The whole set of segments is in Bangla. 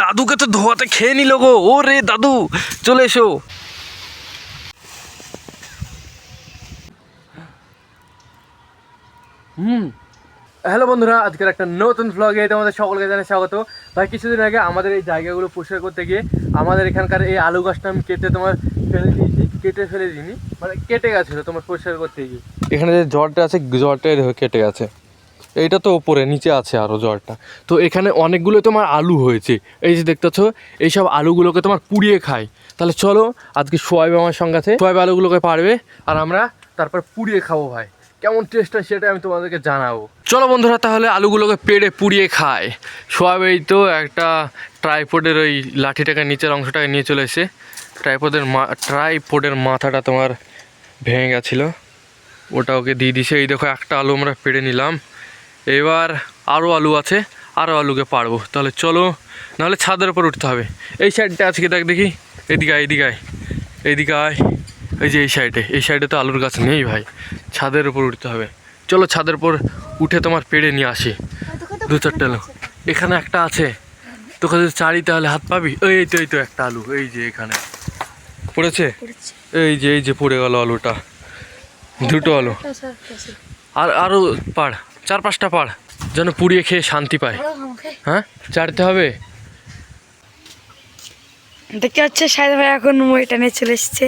দাদুকে তো ধোয়াতে খেয়ে নিল গো। ও রে দাদু চলে এসো। হুম। হ্যালো বন্ধুরা আজকের একটা নতুন ভ্লগে তোমাদের সকলকে জানাই স্বাগত। ভাই কিছুদিন আগে আমাদের এই জায়গাগুলো পরিষ্কার করতে গিয়ে আমাদের এখানকার এই আলু গাছটা আমি কেটে তোমার ফেলে দিয়েছি কেটে ফেলে দিইনি মানে কেটে গেছিল তোমার পরিষ্কার করতে গিয়ে। এখানে যে জ্বরটা আছে জ্বরটা কেটে গেছে। এইটা তো ওপরে নিচে আছে আরও জ্বরটা তো এখানে অনেকগুলো তোমার আলু হয়েছে। এই যে দেখতেছ এইসব আলুগুলোকে তোমার পুড়িয়ে খাই তাহলে চলো, আজকে সোয়াইব আমার সঙ্গে আছে। সোয়াইব আলুগুলোকে পারবে, আর আমরা তারপর পুড়িয়ে খাব ভাই। কেমন টেস্ট হয় সেটা আমি তোমাদেরকে জানাব। চলো বন্ধুরা, তাহলে আলুগুলোকে পেড়ে পুড়িয়ে খায়। সোয়াইব এই তো একটা ট্রাইপোডের ওই লাঠিটাকে নিচের অংশটাকে নিয়ে চলে এসে ট্রাইপোডের মা ট্রাইপোডের মাথাটা তোমার ভেঙে গেছিল। ওটা ওকে দিয়ে দিছে। এই দেখো, একটা আলু আমরা পেড়ে নিলাম। এবার আরও আলু আছে আরও আলুকে পারব তাহলে চলো নাহলে ছাদের উপর উঠতে হবে। এই সাইডটা আজকে দেখ দেখি এদিকে আয় এদিকে আয় এই যে এই সাইডে এই সাইডে তো আলুর গাছ নেই ভাই ছাদের উপর উঠতে হবে। চলো ছাদের উপর উঠে তোমার পেড়ে নিয়ে আসি। দু চারটে আলু। এখানে একটা আছে তোকে যদি চারি তাহলে হাত পাবি? ওই এই তো এই তো একটা আলু এই যে এখানে। পড়েছে? এই যে এই যে পড়ে গেল আলুটা। দুটো আলু। আর আরও পাড়। চার পাঁচটা পাড় যেন পুড়িয়ে খেয়ে শান্তি পায়। হ্যাঁ? চাড়তে হবে? দেখতে হচ্ছে সাহেদ ভাই এখন এটা নিয়ে চলে এসছে।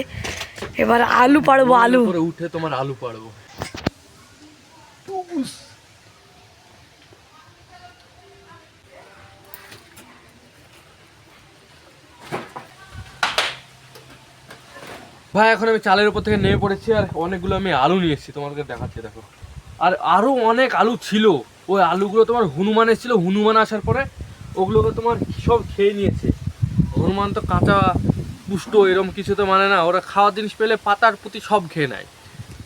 এবার আলু পাড়বো আলু। উঠে তোমার আলু পাড়বো। ভাই এখন আমি চালের উপর থেকে নেমে পড়েছি আর অনেকগুলো আমি আলু নিয়ে এসেছি। তোমাদেরকে দেখাচ্ছি দেখো। আর আরও অনেক আলু ছিল। ওই আলুগুলো তোমার হনুমান এসেছিল হনুমান আসার পরে ওগুলোকে তোমার সব খেয়ে নিয়েছে। হনুমান তো কাঁচা পুষ্ট এরকম কিছু তো মানে না। ওরা খাওয়ার জিনিস পেলে পাতার প্রতি সব খেয়ে নেয়।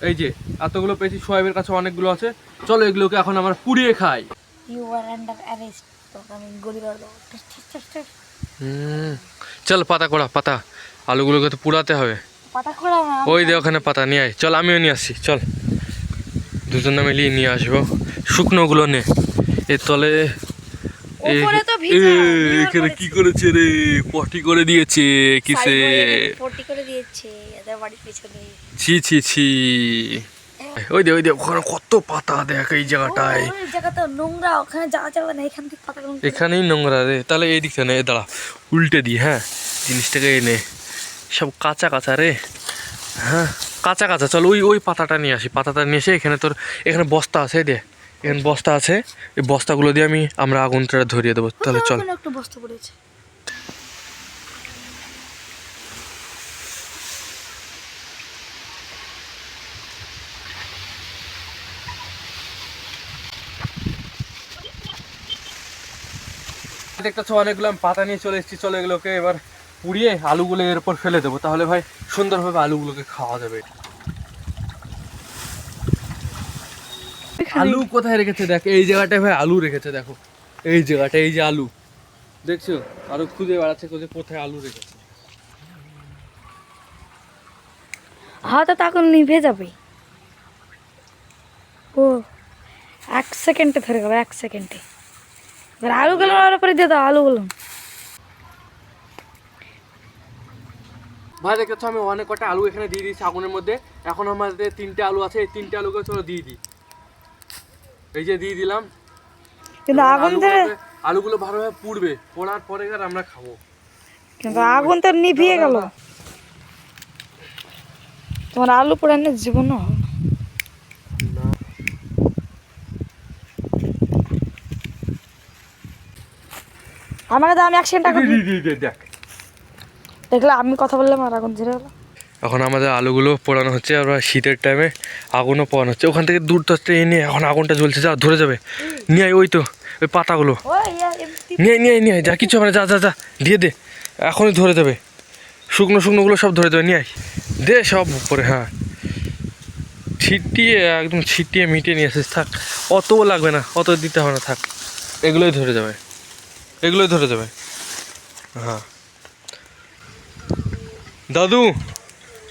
এই যে এতগুলো পেয়েছি সোয়াবের কাছে অনেকগুলো আছে। চলো এগুলোকে এখন আমরা পুড়িয়ে খাই। ইউ আর আন্ডার অ্যারেস্ট আমি গুলি করে দেবো হুম চল পাতা করা পাতা। আলুগুলোকে তো পুড়াতে হবে। পাতা ওই দে ওখানে পাতা নিয়ে আয়। চল আমিও নিয়ে আসছি চল। দুজনে মিলিয়ে নিয়ে আসব। শুকনোগুলো নে। এর তলে এখানে কি করেছে রে? পটি করে দিয়েছে কিসে? পটি করে দিয়েছে। বাড়ির পিছনে। ছি ছি ছি। ওই দে ওই দে ওখানে কত পাতা দেখ এই জায়গাটায়। জায়গাটা নোংরা ওখানে যাওয়া যাবে না এখান থেকে পাতা এখানেই নোংরা রে। তাহলে এই দিকটা নে এ দাঁড়া উল্টে দি হ্যাঁ। জিনিসটাকে এনে। সব কাঁচা কাঁচা রে। হ্যাঁ। কাঁচা কাঁচা চল ওই ওই পাতাটা নিয়ে আসি। পাতাটা নিয়ে এসে এখানে তোর এখানে বস্তা আছে দে। এখানে বস্তা আছে। এই বস্তাগুলো দিয়ে আমি আমরা আগুনটা ধরিয়ে দেবো। তাহলে চল। ওখানে বস্তা পড়েছে। দেখতেছো অনেকগুলো আমি পাতা নিয়ে চলে এসেছি। চলে এগুলোকে এবার পুড়িয়ে আলুগুলো এর উপর ফেলে দেবো। তাহলে ভাই সুন্দরভাবে আলুগুলোকে খাওয়া যাবে আলু কোথায় রেখেছে দেখ? এই জায়গাটায় ভাই আলু রেখেছে দেখো। এই জায়গাটা এই যে আলু। দেখছ? আরও খুঁজে বেড়াচ্ছে খুঁজে কোথায় আলু রেখেছে। হাওয়াটা তখন নিভে যাবে। ও এক সেকেন্ডে ধরে গেল এক সেকেন্ডে। এবার আলুগুলো ওর উপরে দিয়ে দাও আলুগুলো। ভাই দেখেছ আমি অনেক কটা আলু এখানে দিয়ে দিয়েছি আগুনের মধ্যে। এখন আমাদের তিনটে আলু আছে এই তিনটে আলুকে চলো দিয়ে দিই। এই যে দিয়ে দিলাম। কিন্তু আগুন ধরে আলুগুলো ভালোভাবে পুড়বে পোড়ার পরে আর আমরা খাব। কিন্তু আগুন তো নিভিয়ে গেল। তোমার আলু পোড়ানোর জীবনও হবে না। না। আমাকে দাও আমি এক সেকেন্ড দি, দেখ। দেখলে আমি কথা বললাম আর আগুন ঝরে গেলো। এখন আমাদের আলুগুলো পোড়ানো হচ্ছে আর শীতের টাইমে আগুনও পোড়ানো হচ্ছে। ওখান থেকে দূর থেকে এনে এখন আগুনটা জ্বলছে যা ধরে যাবে। নিয়ে আয় ওই তো ওই পাতাগুলো। নিয়ে নিয়ে নিয়ে যা কিছু মানে যা যা যা দিয়ে দে। এখনই ধরে যাবে। শুকনো শুকনোগুলো সব ধরে দেবে নিয়ে আয়। দে সব উপরে হ্যাঁ। ছিটিয়ে একদম ছিটিয়ে মিটিয়ে নিয়ে আসিস থাক। অতও লাগবে না অত দিতে হবে না থাক। এগুলোই ধরে যাবে। এগুলোই ধরে যাবে। হ্যাঁ। দাদু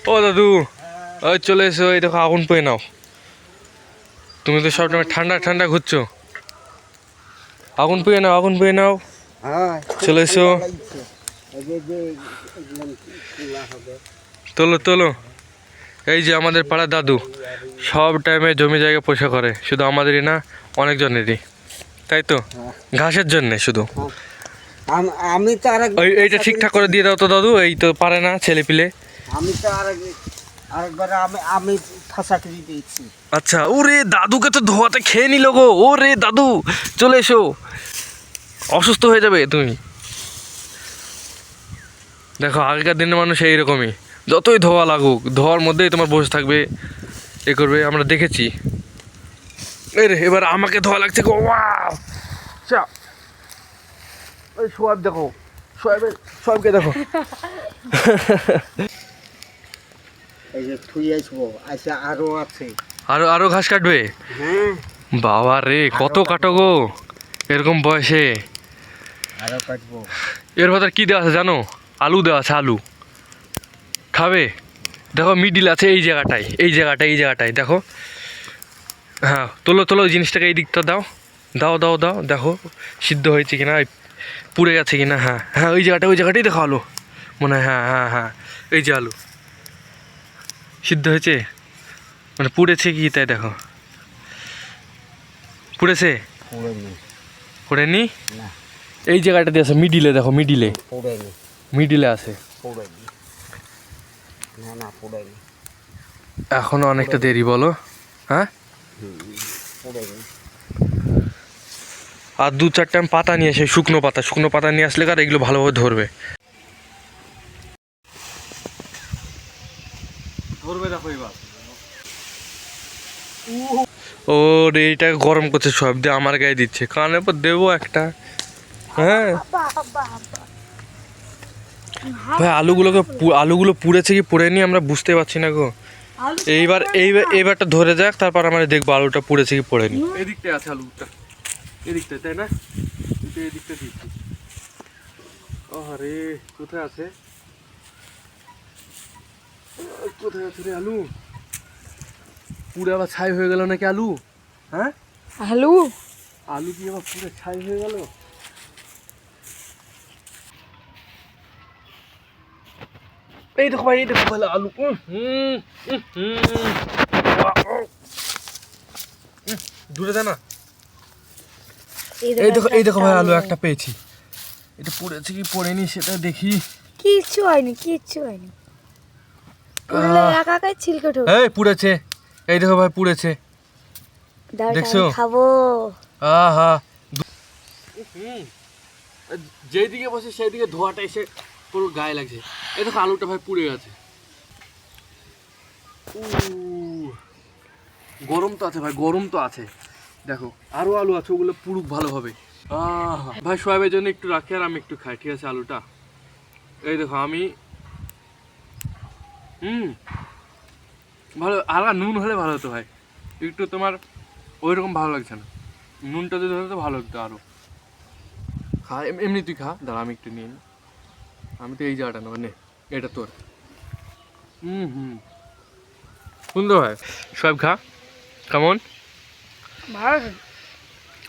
ও দাদু ওই চলে এসো এই দেখো আগুন পেয়ে নাও। তুমি তো সবসময় ঠান্ডা ঠান্ডা ঘুরছো। আগুন পেয়ে নাও আগুন পেয়ে নাও। হ্যাঁ। চলে এসো। তোলো তোলো। এই যে আমাদের পাড়ার দাদু সব টাইমে জমি জায়গা পয়সা করে শুধু আমাদেরই না অনেকজনেরই। তাই তো? ঘাসের জন্যে শুধু। আম- তো আর এইটা ঠিকঠাক করে দিয়ে দাও তো দাদু এই তো পারে না ছেলে পিলে আমি তো আর আরেকবার আমি আমি ফাঁসাকরি দিয়েছি। আচ্ছা ওরে দাদুকে তো ধোয়াতে খেয়ে নিল গো। ও রে দাদু চলে এসো। অসুস্থ হয়ে যাবে তুমি। দেখো আগেকার দিনের মানুষ এইরকমই। যতই ধোয়া লাগুক ধোয়ার মধ্যেই তোমার বসে থাকবে এ করবে আমরা দেখেছি। এই এবার আমাকে ধোয়া লাগছে গো। ওয়াও! চা ওই সোয়াব দেখো সোয়াবের সোয়াবকে দেখো। এই যে থুই আসব আচ্ছা আরও আছে। আরও আরও ঘাস কাটবে? হ্যাঁ। বাবা রে কত কাটো গো এরকম বয়সে। আরও কাটবো। এর ভেতর কি দেওয়া আছে জানো? আলু দেওয়া আছে আলু। খাবে? দেখো মিডিল আছে এই জায়গাটায় এই জায়গাটায় এই জায়গাটায় দেখো। হ্যাঁ তোলো তোলো ওই জিনিসটাকে এই দিকটা দাও। দাও দাও দাও দেখো সিদ্ধ হয়েছে কিনা। পুড়ে গেছে কিনা হ্যাঁ হ্যাঁ ওই জায়গাটা ওই জায়গাটাই দেখো আলু। মনে হয় হ্যাঁ হ্যাঁ হ্যাঁ এই যে আলু। সিদ্ধ হয়েছে? মানে পুড়েছে কি তাই দেখো। পুড়েছে? পুড়েনি। এই জায়গাটা দিয়ে আছে মিডিলে দেখো মিডিলে। মিডিলে আছে। না না এখনও অনেকটা দেরি বলো। হ্যাঁ? আর দু চারটে পাতা নিয়ে আসি শুকনো পাতা। শুকনো পাতা নিয়ে আসলে কার এগুলো ভালোভাবে ধরবে। ধরবে দেখো এবার ও রে এটা গরম করছে সব দিয়ে আমার গায়ে দিচ্ছে। কানের পর দেবো একটা। হ্যাঁ। ভাই আলুগুলোকে আলুগুলো পুড়েছে কি পুড়েনি আমরা বুঝতে পারছি না গো। এইবার এইবার এইবারটা ধরে যাক তারপর আমরা দেখব আলুটা পুড়েছে কি পড়েনি। এদিকটায় আছে আলুটা। এদিকটায় তাই না? কিন্তু এদিকটা দিচ্ছি। আরে কোথায় আছে? কোথায় আছে রে আলু? পুরো আবার ছাই হয়ে গেল নাকি আলু? হ্যাঁ? আলু? আলু কি আবার পুরো ছাই হয়ে গেল? এই দেখো ভাই এই দেখো ভালো আলু। উম, হুম, উম, হুম। উম, দূরে দে না। এই দেখো এই দেখো ভাই আলু একটা পেয়েছি। এটা পড়েছে কি পড়েনি সেটা দেখি। কিচ্ছু হয়নি কিচ্ছু হয়নি। ছিলকে এই পুড়েছে। এই দেখো ভাই পুড়েছে। দেখছ? খাব। আহা। যেই দিকে বসে সেই দিকে ধোয়াটা এসে পুরো গায়ে লাগছে। এই দেখো আলুটা ভাই পুড়ে গেছে। গরম তো আছে ভাই গরম তো আছে। দেখো, আরও আলু আছে, ওগুলো পুরুক ভালোভাবে ভাই, সোয়াবের জন্য একটু রাখি আর আমি একটু খাই, ঠিক আছে, আলুটা? এই দেখো, আমি হুম। ভালো আর নুন হলে ভালো হতো ভাই। একটু তোমার ওই রকম ভালো লাগছে না। নুনটা যদি হতো ভালো লাগতো আরও। খা এমনি তুই খা, দাঁড়া, আমি একটু নিয়ে আমি তো এই জায়গাটা নেব, নে, এটা তোর। হুম হুম। সুন্দর হয় সব খা। কেমন? ভালো।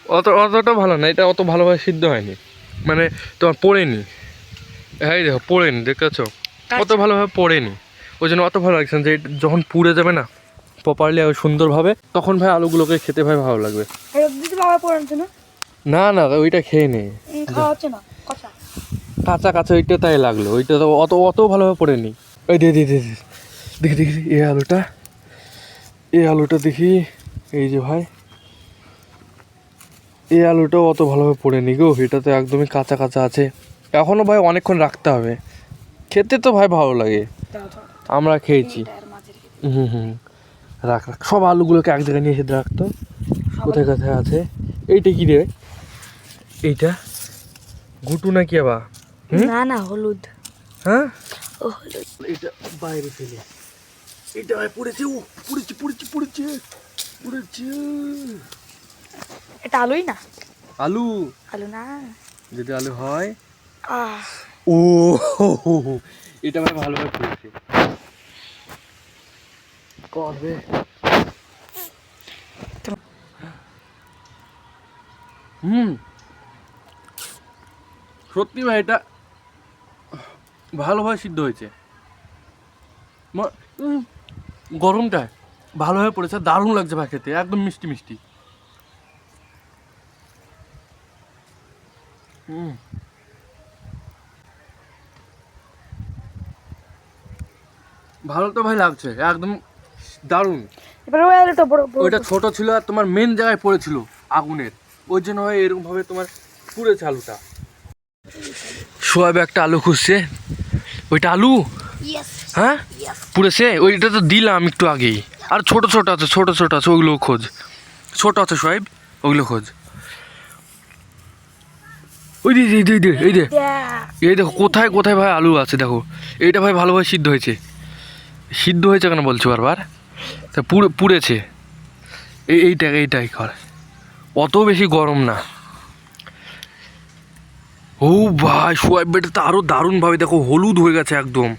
অত অতটা ভালো না এটা অত ভালোভাবে সিদ্ধ হয়নি। মানে তোমার পড়েনি। হ্যাঁ দেখো পড়েনি দেখেছ? অত ভালোভাবে পড়েনি। ওই জন্য অত ভালো লাগছে যে যখন পুড়ে যাবে না প্রপারলি সুন্দরভাবে তখন ভাই আলুগুলোকে খেতে ভাই ভালো লাগবে। না না ওইটা খেয়ে নে। উম, খাওয়া হচ্ছে না কষা। কাঁচা কাঁচা ওইটা তাই লাগল ওইটা তো অত অত ভালোভাবে পড়েনি। ওই দে দে। দেখি দেখি এই আলুটা। এই আলুটা দেখি এই যে ভাই। এই আলুটাও অত ভালোভাবে পড়েনি গো এটা তো একদমই কাঁচা কাঁচা আছে। এখনও ভাই অনেকক্ষণ রাখতে হবে। খেতে তো ভাই ভালো লাগে। আমরা খেয়েছি। হুম হুম রাখ রাখ। সব আলুগুলোকে এক জায়গায় নিয়ে এসে রাখতো কোথায় কোথায় আছে। এইটা কি রে? এইটা? ঘুটু নাকি আবার? না না হলুদ। হ্যাঁ? হলুদ। এটা বাইরে ফেলে এটা পড়েছে ও পড়েছে পড়েছে পড়েছে পড়েছে। এটা আলুই না? আলু। আলু না। যদি আলু হয়? আহ। ও এটা ভাই ভালোভাবে পড়েছে করবে হুম। সত্যি ভাই এটা ভালোভাবে সিদ্ধ হয়েছে। ম- উম, গরমটা ভালোভাবে পড়েছে দারুণ লাগছে ভাই খেতে একদম মিষ্টি মিষ্টি। হুম ভালো তো ভাই লাগছে একদম দারুণ। এবার ওই আলুটা বড় বড় ওইটা ছোট ছিল আর তোমার মেন জায়গায় পড়েছিল আগুনের। ওই জন্য হয় এরকম ভাবে তোমার পুড়েছে আলুটা। সোয়াব একটা আলু খুঁজছে। ওইটা আলু? হ্যাঁ? পুড়েছে? ওইটা তো দিলাম একটু আগেই। আর ছোট ছোট আছে ছোট ছোট আছে ওইগুলো খোঁজ। ছোট আছে সোয়াব ওইগুলো খোঁজ। ওই দে এই দে এই দে এই দেখো কোথায় কোথায় ভাই আলু আছে দেখো। এইটা ভাই ভালোভাবে সিদ্ধ হয়েছে। সিদ্ধ হয়েছে কেন বলছো বারবার? তা পুড়ে পুড়েছে। এই এইটা এইটাই কর। অত বেশি গরম না। ও ভাই সোয়াব বেটা তো আরও দারুণভাবে দেখো হলুদ হয়ে গেছে একদম।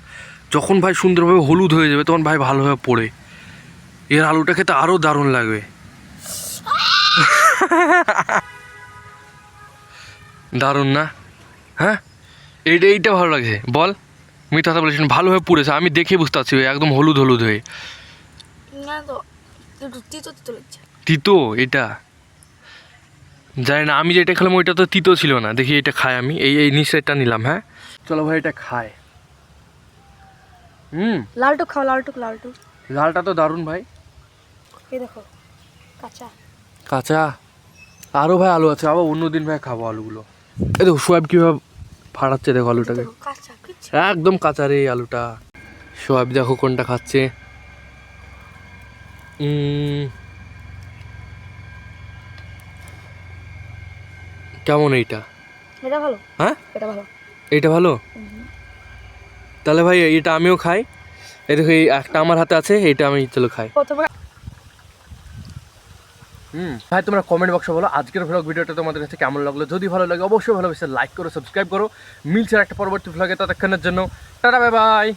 যখন ভাই সুন্দরভাবে হলুদ হয়ে যাবে তখন ভাই ভালোভাবে পড়ে। এর আলুটা খেতে আরও দারুণ লাগবে। দারুণ না? হ্যাঁ? এইটা এইটা ভালো লাগছে। বল। মিথ্যা কথা না, ভালোভাবে পুড়েছে। আমি দেখে বুঝতে পারছি একদম হলুদ হলুদ হয়ে। তিতো এটা? জানি না আমি যেটা খেলাম ওইটা তো তিতো ছিল না। দেখি এটা খাই আমি। এই এই নিশ্চয়টা নিলাম হ্যাঁ? চলো ভাই এটা খায় হুম? লালটু খাও লালটু লালটু। লালটা তো দারুণ ভাই। এই দেখো কাঁচা। কাঁচা? আরও ভাই আলু আছে। আবার অন্য দিন ভাই খাব আলুগুলো। এই দেখো সোয়াব কীভাবে ফাটাচ্ছে দেখো আলুটাকে। একদম কাঁচা রে আলুটা। সোয়াব দেখো কোনটা খাচ্ছে। কেমন এইটা? এটা ভালো। হ্যাঁ? এটা ভালো। এইটা ভালো? তাহলে ভাই এটা আমিও খাই। এই দেখো এই একটা আমার হাতে আছে এটা আমি চলো খাই। ভাই, তোমরা কমেন্ট বক্সে বলো আজকের ভ্লগ ভিডিওটা তোমাদের কাছে কেমন লাগল। যদি ভালো লাগে, অবশ্যই ভালোবেসে লাইক করো সাবস্ক্রাইব করো। মিলছে একটা পরবর্তী ভ্লগে ততক্ষণের জন্য। Tata bye bye